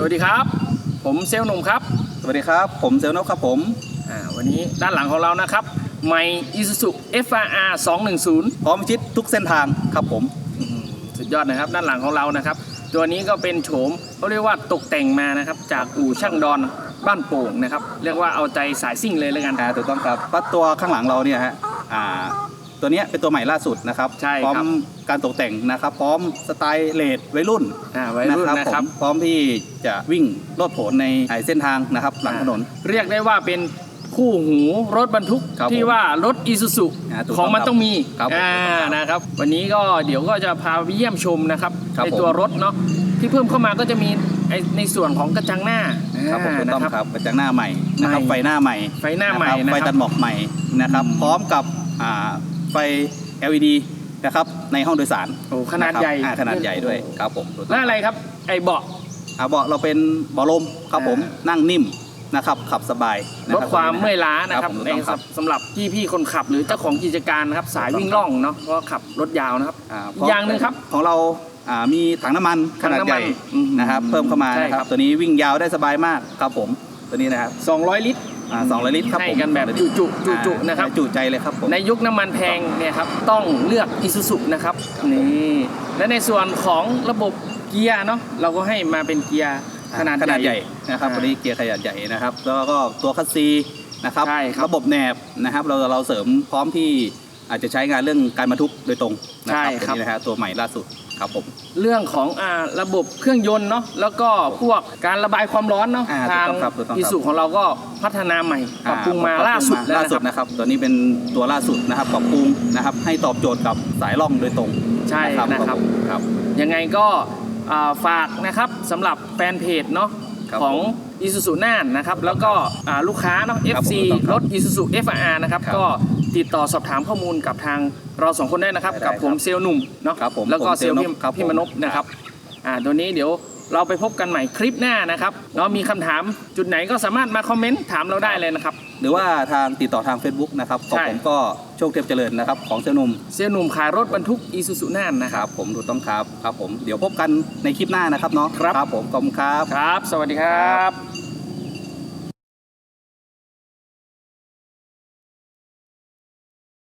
สวัสดีครับ ผมเซลล์หนุ่มครับ สวัสดีครับ ผมเซลนกครับผมอ่าวันนี้ด้านหลังของเรานะครับไม Isuzu FRR 210พร้อมชิดทุกเส้นทางครับผมอืมสุดยอดนะครับด้านหลังของเรานะครับ ตัวนี้ก็เป็นโฉมเขาเรียกว่าตกแต่งมานะครับ จากอู่ช่างดอนบ้านโป่งนะครับ เรียกว่าเอาใจสายซิ่งเลยแล้วกัน อ่าถูกต้องครับเพราะตัวข้างหลังเราเนี่ยฮะอ่า ตัวเนี้ยเป็นตัวใหม่ล่าสุดนะครับใช่พร้อครับมการตกแต่งนะครับ พร้อมสไตล์เลดวัยรุ่นอ่าวัยรุ่นนะครับผมพร้อมที่จะวิ่งโลดโผนในเส้นทางนะครับ หลังถนน เรียกได้ว่าเป็นคู่หูรถบรรทุกครับผมที่ว่ารถอีซูซุอ่าถูกของมันต้องครับต้องมีครับผมอ่านะครับ วันนี้ก็เดี๋ยวก็จะพาไปเยี่ยมชมนะครับครับในผมตัวรถเนาะที่เพิ่มเข้ามาก็จะมีไอ้ในส่วนของกระจังหน้าครับผมถูกนะต้องครับกระจังหน้าใหม่นะครับใหม่ไฟหน้าใหม่ ไฟหน้าใหม่ะครับนะครับไฟตัดหมอกใหม่นะครับอืมพร้อมกับอ่า ไฟ LED นะครับในห้องโดยสารโอ้ขนาดใหญ่นะครับอ่าขนาดใหญ่ด้วยครับผมถูกต้แล้องวอะไรครับ ไอ้เบาะ อ่าเบาะเราเป็นเบาะลมครับผมอ่านั่งนิ่มนะครับขับสบายนะลรับดความเมื่อยล้านะครับผมถูกในต้องครับสำหรับพี่พี่ๆคนขับหรือเจ้าของกิจการนะครับ สายวิ่งล่องเนาะเพราะขับรถยาวนะครับ อ่าอีกอย่างหนึ่งครับของเราอ่ามีถังน้ำมันขนาดใหญ่ถังน้ำมันอืมนะครับเพิ่มเข้ามาใช่นะคครัรับ บ ตัวนี้วิ่งยาวได้สบายมากครับผมตัวนี้นะครับ 200 ลิตร อ่า200ลิตรครับให้ผมกันแบบจุจุจุจุๆนะครับอ่าจุใจเลยครับผม ในยุคน้ำมันแพงเนี่ยครับต้องเลือกอิซูซุนะครับนี่และในส่วนของระบบเกียร์เนาะเราก็ให้มาเป็นเกียร์ขนาดขนาดใหใหญ่ญ่ นะครับอ่าตัวนี้เกียร์ขนาดใหญ่นะครับ แล้วก็ตัวคัสซีนะครับใช่ครับระบบแหนบนะครับ เราเราเสริมพร้อมที่อาจจะใช้งานเรื่องการบรรทุกโดยตรงนะใช่ครับครับ ตัวนี้นะฮะตัวใหม่ล่าสุด ครับผมเรื่องของอ่าระบบเครื่องยนต์เนาะแล้วก็พวกการระบายความร้อนเนาะอ่าทางถูกต้องครับถูกต้องครับ อิซูของเราก็พัฒนาใหม่ปรับปรุงมาอ่ล่าสุดปรับปรุงมแล้วล่านะสุคดรับนะครับ ตัวนี้เป็นตัวล่าสุดนะครับปรับปรุงนะครับ ให้ตอบโจทย์กับสายล่องโดยตรงใช่นะครับผมครับ ยังไงก็อ่าฝากนะครับสำหรับแฟนเพจเนาะครับของ i s u z u น่านนะครับ แล้วก็อ่าลูกค้าเนาะ ครับ FC ผมถูกต้องครรับถ i s u z u FR นะครับ ครับก็ ติดต่อสอบถามข้อมูลกับทางเราสองคนได้นะครับ ได้กับผมครับเซลล์หนุ่มเนาะครับผมแล้วก็ผมเซลล์พี่เซลล์นพครับพี่มนพผมนะครับอ่าตัวนี้เดี๋ยวเราไปพบกันใหม่คลิปหน้านะครับเนาะมีคำถามจุดไหนก็สามารถมาคอมเมนต์ถามเราได้เลยนะครับ หรือว่าทางติดต่อทาง Facebook นะครับของใช่ ผมก็โชคเทพเจริญนะครับ ของเซลลหนุ่มเซลล์หนุ่มขายรถบรรทุก i s u z u น่านนะคครับ รับผมถูกต้องครับครับผมเดี๋ยวพบกันในคลิปหน้านะครับเนาะครับครับผมขอบคุณครับ ครับ สวัสดีครับ